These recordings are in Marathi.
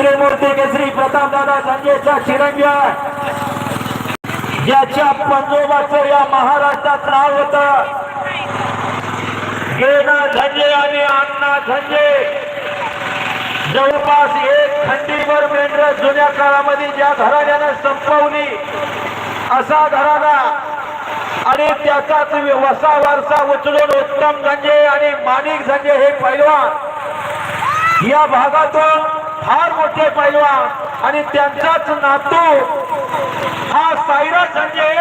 त्रिमूर्ती केसरी प्रतापदादा संजयचा शिरंग्या ज्याच्या पंजोबाचं या महाराष्ट्रात नाव होत. गेना धंजे आणि अण्णा धंजे जवळपास एक खंडीभर मेंढर जुन्या काळामध्ये ज्या घराण्यानं संपवली असा घराणा आणि त्याचाच वसा वारसा उचलून उत्तम धंजे आणि माणिक धंजे हे पैलवान. या भागातून फार मोठे पैलवान आणि त्यांचाच नातू हा साईरा संजय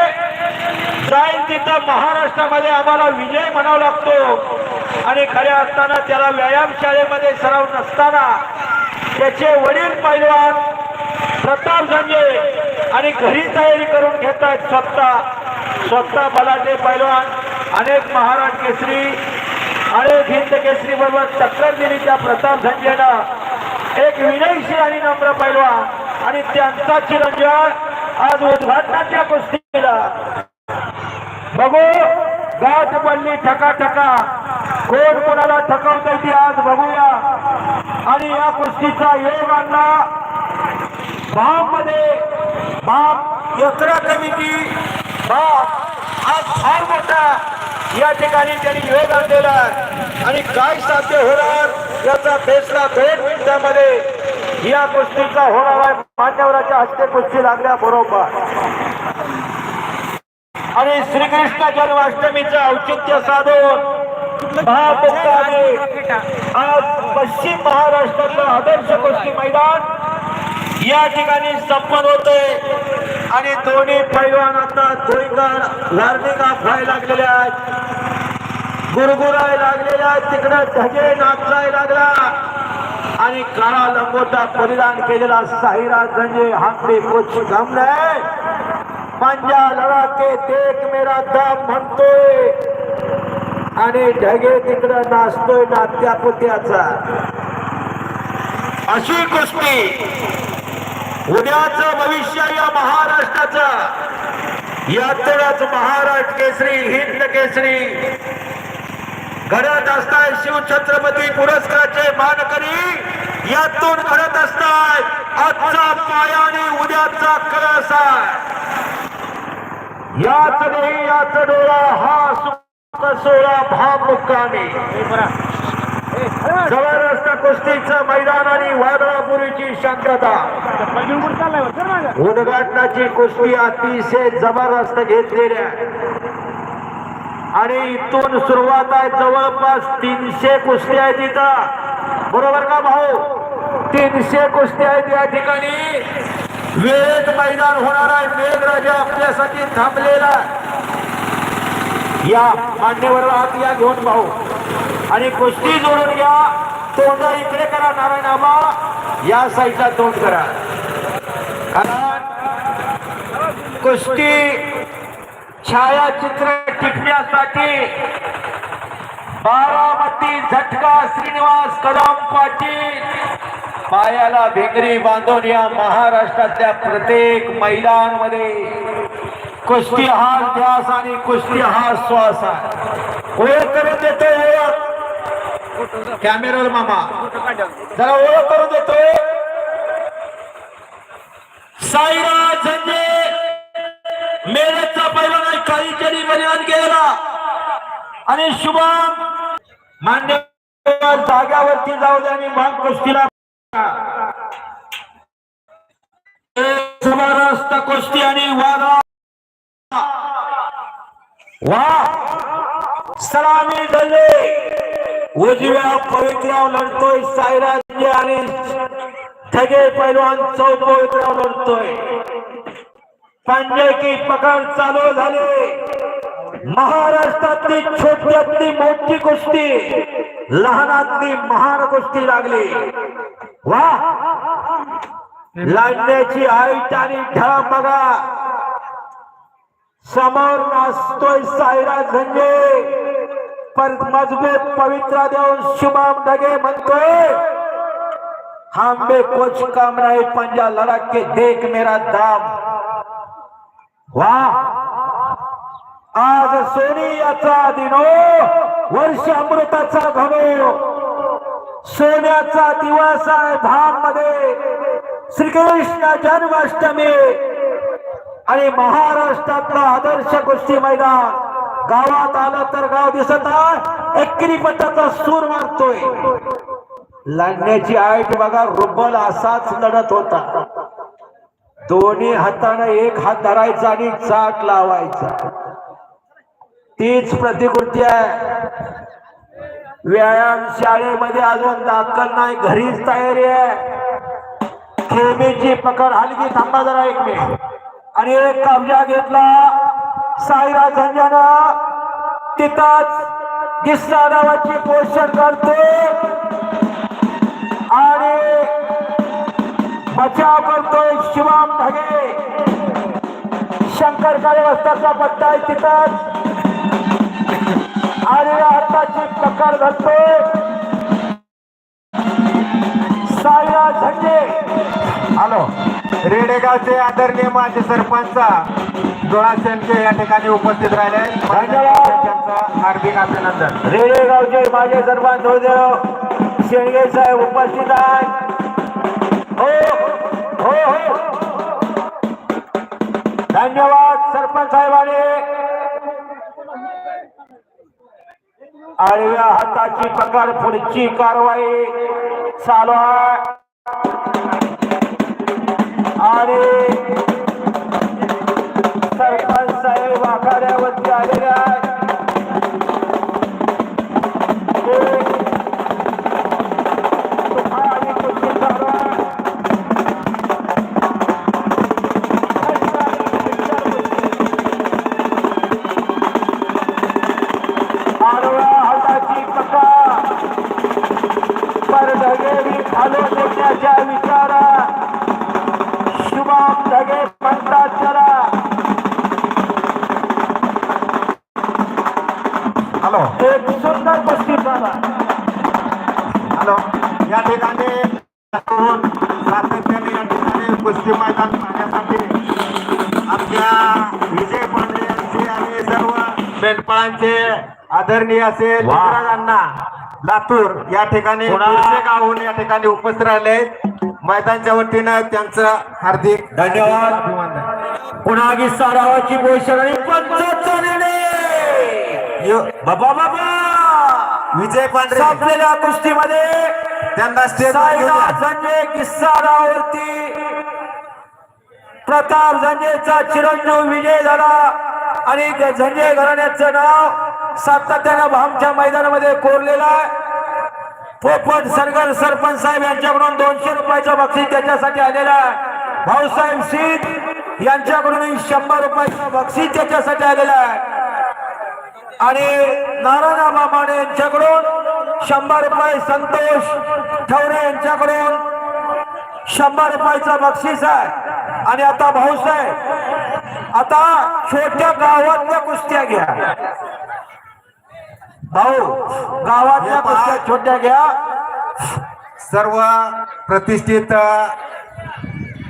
जाईल तिथं महाराष्ट्रामध्ये आम्हाला विजय म्हणावा लागतो. आणि खऱ्या असताना त्याला व्यायाम शाळेमध्ये सराव नसताना त्याचे वडील पैलवान प्रताप संजय आणि घरी तयारी करून घेत आहेत स्वतः. स्वतः बलाचे पैलवान अनेक महाराज केसरी अनेक हिंद केसरी बरोबर टक्कर दिली त्या प्रताप संजयला एक विनयशील आणि नम्र पैलवान आणि त्यांचा चिरंजीव आज उद्घाटनाच्या कुस्तीला. बघू गाठ पडली ठका ठका कोण कोणाला थकवता ती आज बघूया. आणि या कुस्तीचा योग आणला. भाममध्ये भाम यत्रा कमिटी भाम आज फार मोठा. या ठिकाणी त्यांनी योग आणलेला आणि काय साध्य होणार? याचा फैसला दोन मिनिटामध्ये या कुस्तीचा होणार आहे मान्यवराच्या हस्ते कुस्ती लागल्या बरोबर आणि श्रीकृष्ण जन्माष्टमीचं औचित्य साधून आज पश्चिम महाराष्ट्राचं आदर्श कुस्ती मैदान या ठिकाणी संपन्न होते. आणि दोन्ही पैलवान आता धुईकर लार्निका खाय लागलेले आहेत. गुरगुराय लागलेला तिकडं धजे नाचाय लागला. आणि काळा लंगोटा परिधान केलेला साहिरा गंजे हाते कुछ गम नाही पंजा लढा के देख मेरा दम म्हणतोय. आणि ढगे तिकडं नाचतोय नात्या पुत्याचा अशी कुस्ती. उद्याचं भविष्य या महाराष्ट्राचं. यातच महाराष्ट्र केसरी हिंद केसरी. घडत असताय शिवछत्रपती पुरस्काराचे मानकरी. यातून घडत असताय आजचा पाया आणि उद्याचा कळस आहे. याच नाही याच डोळा हा सुख सोळा भाव मुक्कामी जबरदस्त कुस्तीचं मैदान आणि वादळापुरीची शांतता. उद्घाटनाची कुस्ती अतिशय जबरदस्त घेतलेल्या आणि इथून सुरुवात आहे जवळपास तीनशे कुस्ती आहेत इथं. बरोबर का भाऊ? तीनशे कुस्ती आहेत या ठिकाणी. वेळेत मैदान होणार आहे. मेघराजा आपल्यासाठी थांबलेला या मान्यवर हात या घेऊन भाऊ. आणि कुस्ती जोडून घ्या. तोंड इकडे करा नारायण आबा. या साईडला तोंड करा. कारण कुस्ती छायाचित्र टिपण्यासाठी बारामती झटका श्रीनिवास कदम पाटील. पायाला भिंगरी बांधून या महाराष्ट्रातल्या प्रत्येक मैदानमध्ये कुस्ती हा ध्यास आणि कुस्ती हा श्वास आहे. ओळख करून देतोय ओळख कॅमेरावर मामा. जरा ओळख करून देतोय. साईराज झंजे पहिला आणि शुभम मान्य जाग्यावरती जाऊ द्या आणि मग कुस्तीला जबरदस्त कुस्ती आणि वादा. वा! सलामी दल्ले उजव्या पवित्र्यावर लढतोय साईराज आणि ठगे पैलवान चौथ पवित्र्यावर लढतोय. पंजे की पकड चालू झाली. महाराष्ट्रातली छोट्यातली मोठी कुस्ती, लहानातली महान कुस्ती लागली. वा! लढण्याची हाईट आणि ढळ बघा. समोर नाचतोय साईरा झंजे पर मज़बूत पवित्रा देऊन शुभम ढगे हम में कुछ कम नहीं, पंजा लड़क के देख मेरा दाम. वाह आज सोनियाचा दिनो वर्ष अमृताचा घनो. सोन्याचा दिवस आहे धाममध्ये श्रीकृष्ण जन्माष्टमी. आणि महाराष्ट्रातला आदर्श कुस्ती मैदान. गावात आलं तर गाव दिसत आहे. एकरी पटाचा सूर मारतोय. लढण्याची आईट बघा रुबल असाच लढत होता. दोन्ही हाताने एक हात धरायचा आणि चाट लावायचा. तीच प्रतिकृती आहे. व्यायाम शाळेमध्ये अजून दाखल नाही घरीच तयारी आहे. खेमीची पकड हलकी थांबा जरा एक मिनिट. आणि एक कब्जा घेतला. साईरा झंजाना तिथंच गिस्सा नावाची पोषण करते. आणि बचाव करतोय शिवाम ढगे. शंकर काळे वस्ताचा पट्टा आहे तिथंच. आणि हाताची पकड घालतोय. साईरा झंडे. हॅलो. रेडेगावचे आदरणीय माजी सरपंच डोळा शेंडके या ठिकाणी उपस्थित राहिले. त्यांचं हार्दिक अभिनंदन. रेडेगावचे माझे सरपंच होदेव शेळगे साहेब उपस्थित आहेत. हो हो हो. धन्यवाद सरपंच साहेबांनी. आडव्या हाताची पकड पुढची कारवाई चालू आहे. आणि देण्याच्या विचारा. शुभम ढगे म्हणतात हॅलो. एक सुंदर कुस्ती झाला. हॅलो या ठिकाणी सातत्याने या ठिकाणी कुस्ती मैदान पाहण्यासाठी आपल्या विजय पांडे यांचे आणि सर्व मेंढपाळांचे आदरणीय असे वा. लातूर या ठिकाणी गावहून या ठिकाणी उपस्थित राहिले. मैदानच्या वतीनं त्यांचं हार्दिक धन्यवाद. पुन्हा गिस्सा रावाची पोषण आणि पंचाचा निर्णय. यो- बाबा बाबा. विजय पांढरे. संपलेल्या कुस्तीमध्ये त्यांना संजय किस्सारावरती प्रताप झंजेचा चिरंजीव विजय झाला. आणि त्या झंजे घराण्याचं नाव सातत्यानं भामच्या मैदानामध्ये कोरलेला आहे. पोपट सरगर सरपंच साहेब यांच्याकडून दोनशे रुपयाचं बक्षीस त्याच्यासाठी आलेला आहे. भाऊसाहेब सीट यांच्याकडून शंभर रुपयाचं बक्षीस त्याच्यासाठी आलेलं आहे. आणि नारायणा माने यांच्याकडून शंभर रुपये संतोष ठवरे यांच्याकडून शंभर रुपयाचं बक्षीस आहे. आणि आता भाऊसाहेब आता छोट्या गावातल्या कुस्त्या घ्या. भाऊ गावातल्या कुस्त्या छोट्या घ्या. सर्व प्रतिष्ठित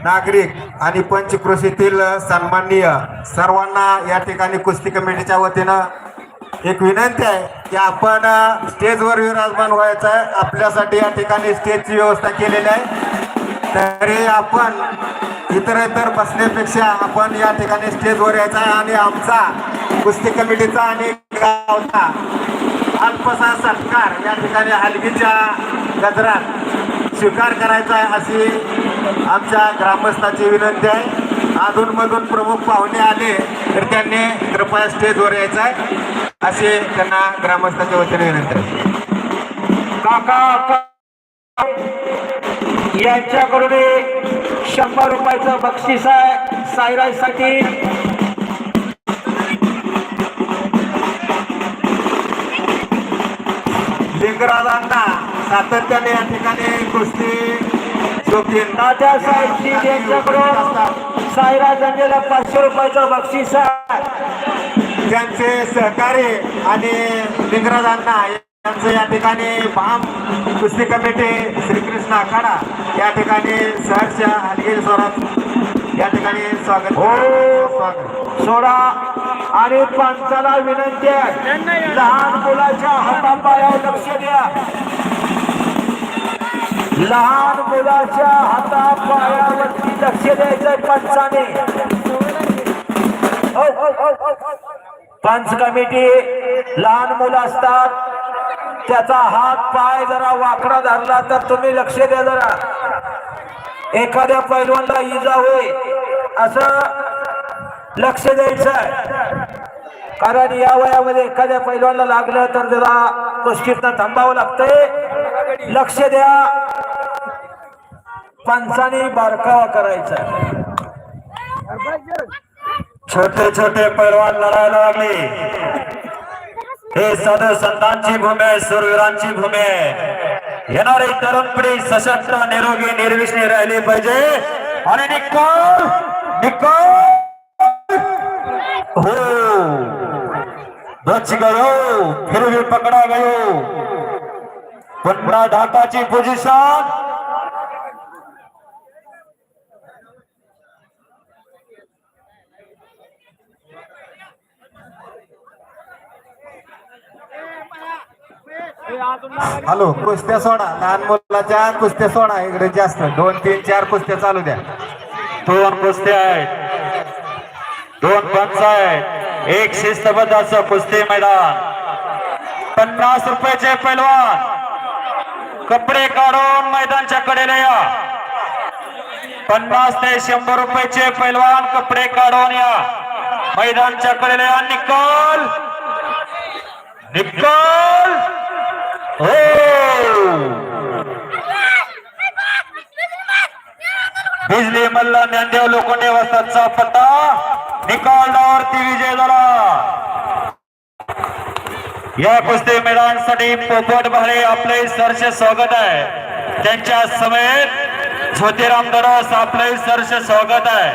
नागरिक आणि पंचकृषीतील सन्माननीय सर्वांना या ठिकाणी कुस्ती कमिटीच्या वतीनं एक विनंती आहे की आपण स्टेजवर विराजमान व्हायचं आहे. आपल्यासाठी या ठिकाणी स्टेजची व्यवस्था केलेली आहे. तरी आपण इतर इतर बसण्यापेक्षा आपण या ठिकाणी स्टेजवर यायचं आहे आणि आमचा कुस्ती कमिटीचा आणि गावचा अल्पसा सत्कार या ठिकाणी हलगीच्या गजरात स्वीकार करायचा आहे अशी आमच्या ग्रामस्थाची विनंती आहे. अधूनमधून प्रमुख पाहुणे आले तर त्यांनी कृपया स्टेजवर यायचं आहे. असे त्यांना ग्रामस्थाच्या वतीने विनंती आहे. काका यांच्याकडून एक शंभर रुपयाचं बक्षीस आहे. सायरासाठी लिंगराजांना सातत्याने या ठिकाणी कुस्ती शोभतील तात्यासाहेब शीत यांच्याकडून सायरा जंगेला पाचशे रुपयाचं बक्षीस आहे. त्यांचे सहकारी आणि लिंगराजांना यांचं या ठिकाणी भाम कुस्ती कमिटी श्रीकृष्ण आखाडा या ठिकाणी सहर्ष हलगीर स्वरात या ठिकाणी स्वागत हो. स्वागत. सोडा आणि पंचाला विनंती आहे. लहान मुलाच्या हातापायावर लक्ष द्या. लहान मुलाच्या हातापायावर लक्ष द्यायचंय पंचाने. हो, हो, हो. पंच कमिटी लहान मुलं असतात. त्याचा हात पाय जरा वाकडा धरला तर तुम्ही लक्ष द्या जरा. एखाद्या पैलवानला इजा होईल असं लक्ष द्यायचं आहे. कारण या वयामध्ये एखाद्या पैलवानला लागलं तर त्याला कुस्तीतनं थांबावं लागतंय. लक्ष द्या. पंचाने बारकावा करायचा छोटे छोटे पैलवान लढायला लागले. हे सद संतांची भूमी आहे सुरवीरांची भूमी आहे. येणारे तरुण पिढी सशक्त निरोगी निर्विष्णी राहिली पाहिजे. आणि निकोल निकोल! हो. बच गयो फिरवी पकड़ा गयो. पुन्हा धाकाची पोझिशन हॅलो कुस्त्या सोडा. लहान मुलाच्या कुस्त्या सोडा. इकडे जास्त. दोन तीन चार कुस्त्या चालू द्या. दोन कुस्त्या आहेत. दोन पंच आहेत. एक शिस्तबद्ध असं कुस्ती मैदान. पन्नास रुपयाचे पैलवान. कपडे काढून मैदानच्या कडेला या. पन्नास ते शंभर रुपयाचे पैलवान कपडे काढून या. मैदानच्या कडेला या. निकाल. निकाल. बिजली मल्ला ज्ञानदेव लोखंडे वस्तादचा पत्ता निकालावरती विजय झाला. या कुस्ती मैदानसाठी पोपट भाले आपले सरस स्वागत आहे. त्यांच्या समेत ज्योतिराम दरस आपले सरस स्वागत आहे.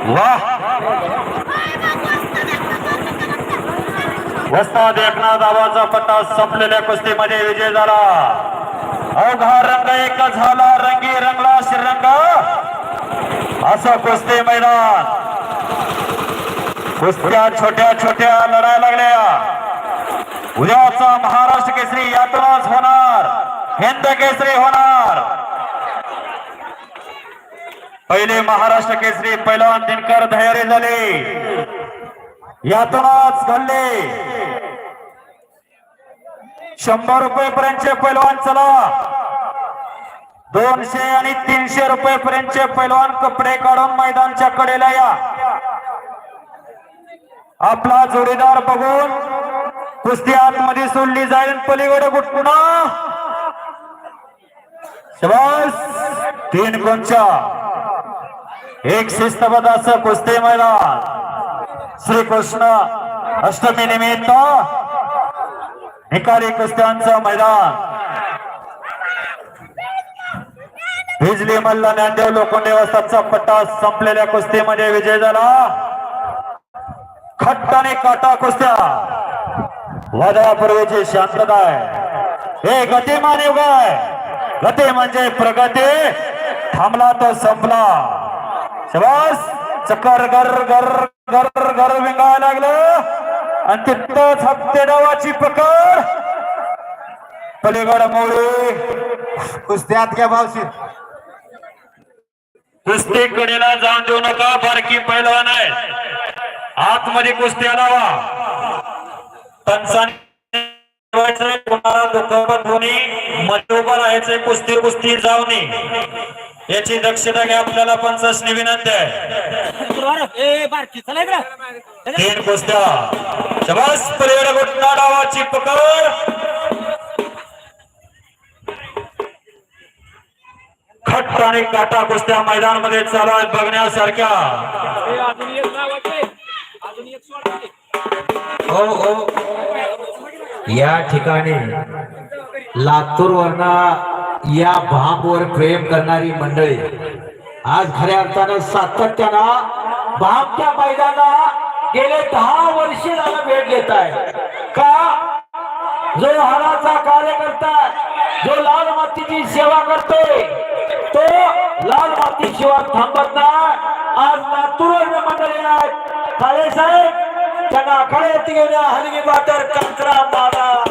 वाह! वस्ताद एकनाथ आवाजा पट्टा संपलेल्या कुस्तीमध्ये विजय झाला. अवघा रंग एक झाला. रंगी रंगला श्रीरंग. असं कुस्ती मैदान. कुस्त्या छोट्या छोट्या लढायला लागल्या. उद्याचा महाराष्ट्र केसरी यात्राच होणार. हिंद केसरी होणार. पहिले महाराष्ट्र केसरी पहिला दिनकर धैर्य झाले. यातनाच घडले शंभर रुपये पर्यंतचे पैलवान चला. दोनशे आणि तीनशे रुपये पर्यंतचे पैलवान कपडे काढून मैदानच्या कडेला या. आपला जोडीदार बघून कुस्ती आतमध्ये सोडली जाईल पलीकडे गुटकुणा शबास तीन कोणच्या एक शिस्तबद्ध असं कुस्ती मैदान. श्रीकृष्ण अष्टमी निमित्त निकाली कुस्त्यांचं मैदान. भिजली मल्ला ज्ञानदेव लोखंडे वस्ताचा पट्टा संपलेल्या कुस्तीमध्ये विजय झाला. खट्ट आणि काटा कुस्त्या. वादळापूर्वीची शांतता आहे. हे गतिमान युग आहे. गती म्हणजे प्रगती. थांबला तो संपला. शबास चक्कर गर गर घर घर विंगायला लागलं. आणि तिथंच हप्ते डावाची पकड. पलीकड मोरे. कुस्त्यात घ्या भावशीत कुस्ती कडेला जाऊन देऊ नका बारकी पैलवान आहे. आतमध्ये कुस्त्या लावा पंचांनी कोणाला दुखापत होणे मध्ये उभं कुस्ती कुस्ती जाऊ याची दक्षता घ्या आपल्याला पंचासनी विनंती आहे तीन कुस्त्या शबास घुटना डावाची पकड. खट्ट आणि काटा कुस्त्या मैदानामध्ये चालू आहेत बघण्यासारख्या. हो हो. या ठिकाणी लातूर या भांबवर प्रेम करणारी मंडळी. आज खऱ्या अर्थानं सातत्यानं भांबच्या मैदानात गेले दहा वर्ष झालं भेट घेत आहे. का? जो हराचा कार्यकर्ता जो लाल मातीची सेवा करतोय तो लाल माती शिवाय थांबत नाही. आज लातूर मंडळी आहेत. काळे साहेब त्यांना आखाड्यात गेल्या हलगी बाटर कंकरा बाबा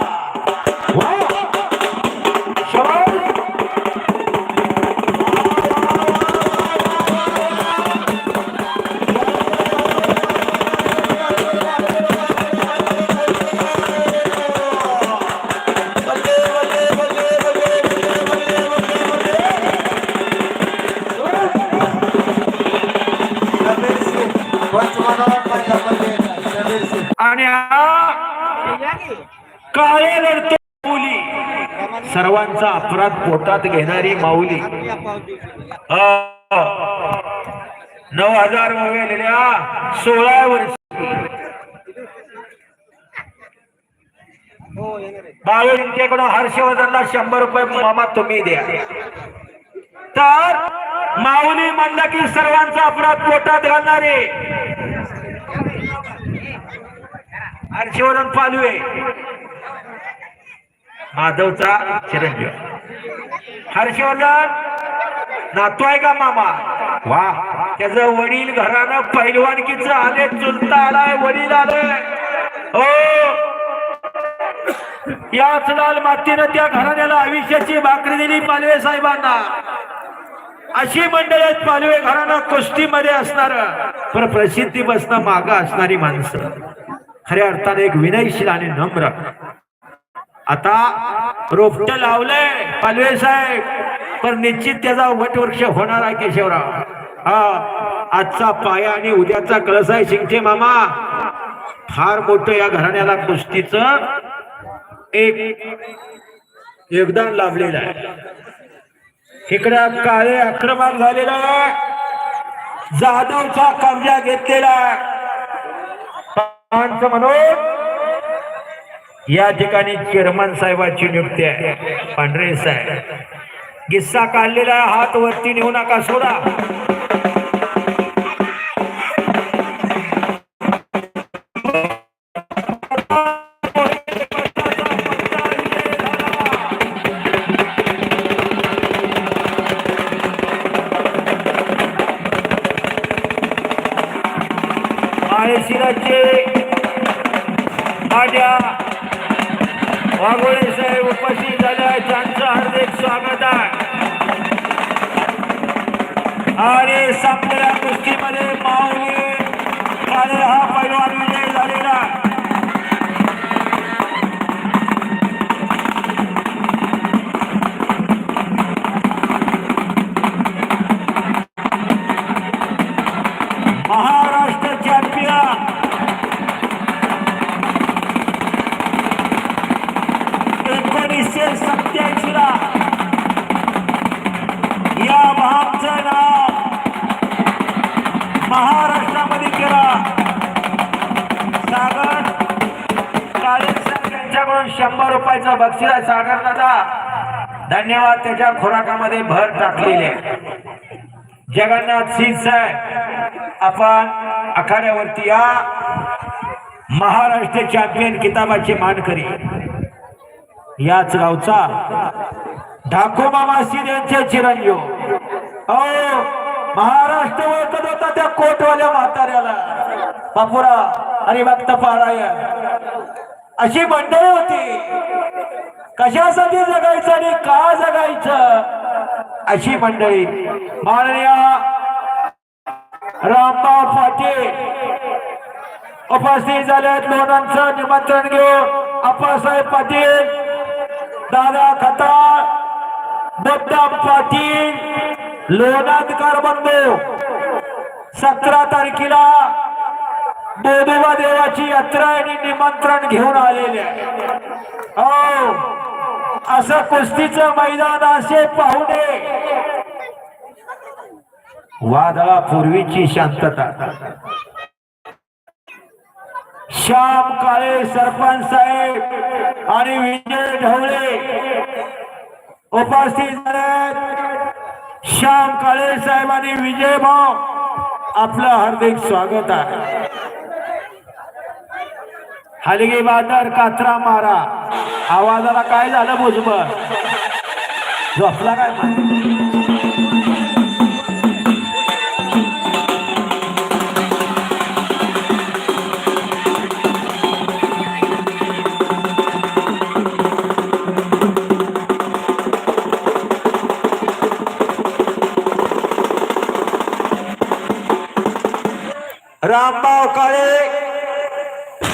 काळे लढते मुली. सर्वांचा अपराध पोटात घेणारी माऊली. नऊ हजार वगैरेल्या सोळा वर्ष. बाळूंच्याकडून हर्षवर्धनला शंभर रुपये मामा तुम्ही द्या. तर माऊली म्हणलं की सर्वांचा अपराध पोटात घालणारे. हर्षवर्धन पालवे. माधवचा चिरंजीव. हर्षवर्धन नातू आहे का मामा? वा. त्याचं वडील घरानं पैलवानकीच आले चुलता आलाय वडील आलाय हो. याच लाल मातीनं त्या घराण्याला आयुष्याची भाकरी दिली पालवे साहेबांना. अशी मंडळी आहेत पालवे घराणं कुस्तीमध्ये असणार. पण प्रसिद्धी बसणं माग असणारी माणसं. खऱ्या अर्थाने एक विनयशील आणि नम्र. आता रोपट लावलंय पालवे साहेब. पण निश्चित त्याचा वटवृक्ष होणार आहे केशवराव. हा आजचा पाया आणि उद्याचा कळस आहे शिंगटे मामा. फार मोठं या घराण्याला कुस्तीचं एक योगदान लाभलेलं आहे. इकडं काळे आक्रमण झालेलं आहे. जाधवचा कब्जा घेतलेला आहे. म्हणून या ठिकाणी चेअरमन साहेबांची नियुक्ती आहे. पांढरे साहेब किस्सा काढलेला हात वरती नेऊ नका सोडा. रुपयाचं सागर दादा. धन्यवाद त्याच्या खुराकामध्ये भर टाकलेले. जगन्नाथ सिंग साहेब आपण आखाड्यावरती या महाराष्ट्र चॅम्पियन किताबाचे मानकरी याच गावचा ढाकोबा मामा यांचे चिरंजीव. महाराष्ट्र ओळखत होता त्या कोटवाल्या म्हाताऱ्याला. बापुरा आणि भक्त पाराय अशी मंडळी होती. कशासाठी जगायचं आणि का जगायचं? अशी मंडळी माननीय रामभाऊ पाटील उपस्थित झालेत लोणांचं निमंत्रण घेऊ अप्पासाहेब पाटील दादा खताळ बद्दाम पाटील लोणादकर बंधू सतरा तारखेला बोधोबा देवाची यात्रा आणि निमंत्रण घेऊन आलेले आहे. हो असं कुस्तीचं मैदान असे पाहुणे वादळा पूर्वीची शांतता. श्याम काळे सरपंच साहेब आणि विजय ढवळे उपस्थित झाले श्याम काळे साहेब आणि विजय भाऊ आपलं हार्दिक स्वागत आहे. हलगी बाज़ार कात्रा मारा। आवाजाला काय झालं भुजबर झोपला काय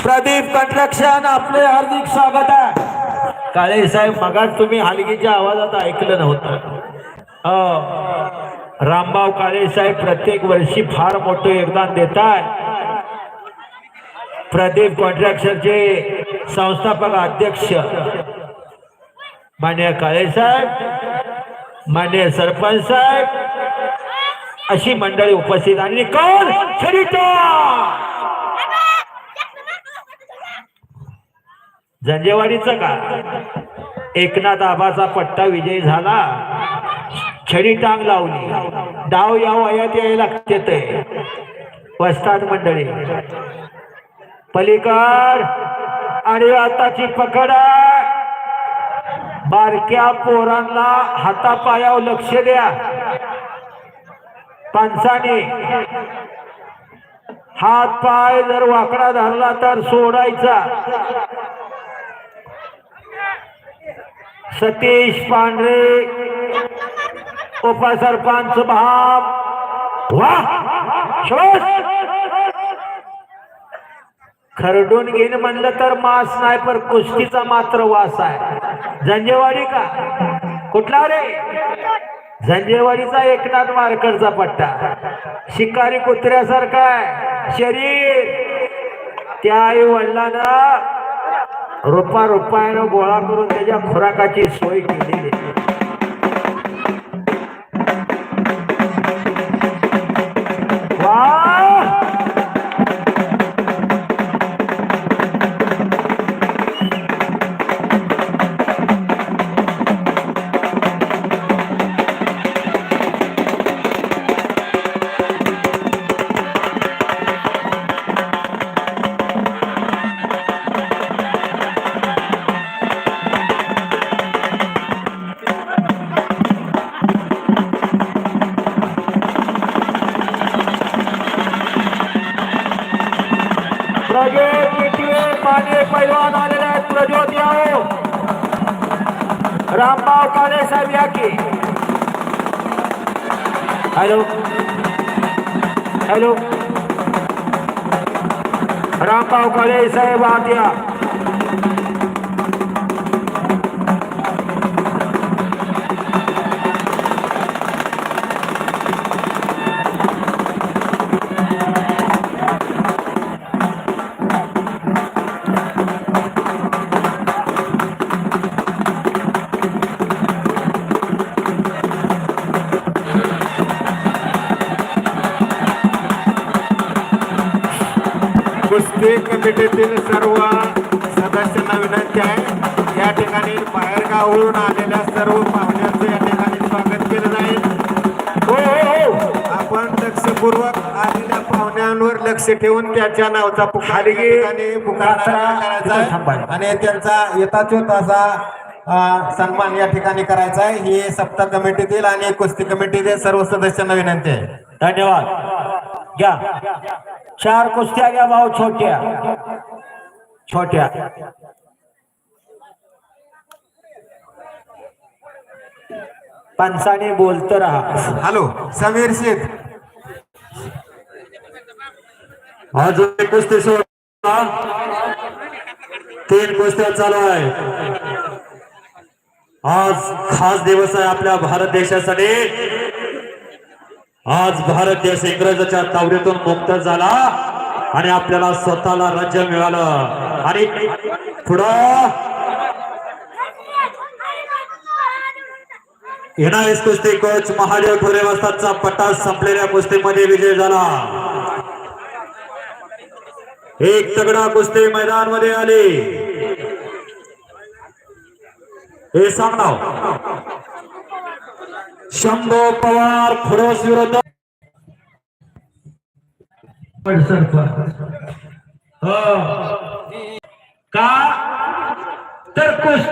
प्रदीप कंट्रक्शन आपले हार्दिक स्वागत आहे. काळे साहेब मगाच तुम्ही हलगीच्या आवाजात ऐकलं नव्हतं. हो. काळे साहेब प्रत्येक वर्षी फार मोठं योगदान देत आहे प्रदीप कॉन्ट्रॅक्टरचे संस्थापक अध्यक्ष. मान्य काळे साहेब मान्य सरपंच साहेब अशी मंडळी उपस्थित. आणि कोण? झंजेवाडीचं का? एकनाथ आबाचा पट्टा विजय झाला. छडी टांग लावली. डाव या वयात यायला लागते ते वस्ताद मंडळी. पलीकर आणि आताची पकड. बारक्या पोरांना हातापायावर लक्ष द्या. पंचाने. हात पाय जर वाकडा धरला तर सोडायचा. सतीश पांढरे उपसरपंच भाम वा! खरडून घेईन म्हणलं तर मास नाही पण कुस्तीचा मात्र वास आहे. झंजेवाडी का? कुठला रे? झंजेवाडीचा एकनाथ मारकरचा पट्टा. शिकारी कुत्र्यासारखा आहे. शरीर! त्या आई वडिलांना रोपा रोपायनं गोळा करून त्याच्या खुराकाची सोय केलेली किटवे माने पैलवान आलेले आहेत प्रज्योत याओ रामभाऊ काळे साहेब या की. हॅलो. हॅलो. रामभाऊ काळे साहेब आत या. कुस्ती कमिटीतील सर्व सदस्यांना विनंती आहे. या ठिकाणी बाहेरगावहून आलेल्या सर्व पाहुण्यांचं या ठिकाणी स्वागत केलं जाईल. हो हो हो. आपण लक्षपूर्वक आलेल्या पाहुण्यांवर लक्ष ठेवून त्याच्या नावचा करायचा. आणि त्यांचा यथाचोत असा अ, सन्मान या ठिकाणी करायचा आहे. ही सप्ताह कमिटीतील आणि कुस्ती कमिटीतील सर्व सदस्यांना विनंती आहे. धन्यवाद. घ्या. चार कुस्त्या घ्या भाऊ छोट्या. छोट्या. पंचाने बोलत राहा. हॅलो समीर शेख आज एक कुस्ती सोडा. तीन कुस्त्या चालू आहे आज खास दिवस आहे आपल्या भारत देशासाठी. आज भारत देश इंग्रजाच्या तावडीतून मुक्त झाला आणि आपल्याला स्वतःला राज्य मिळालं. आणि पुढं एनआयएस कुस्ती कोच महादेव ठोरे पटा संपलेल्या कुस्तीमध्ये विजय झाला. एक तगडा कुस्ती मैदानमध्ये आली. हे सांग नाव. शंभो पवार खडोस विरुद्ध. हो. का? तर कुस्ती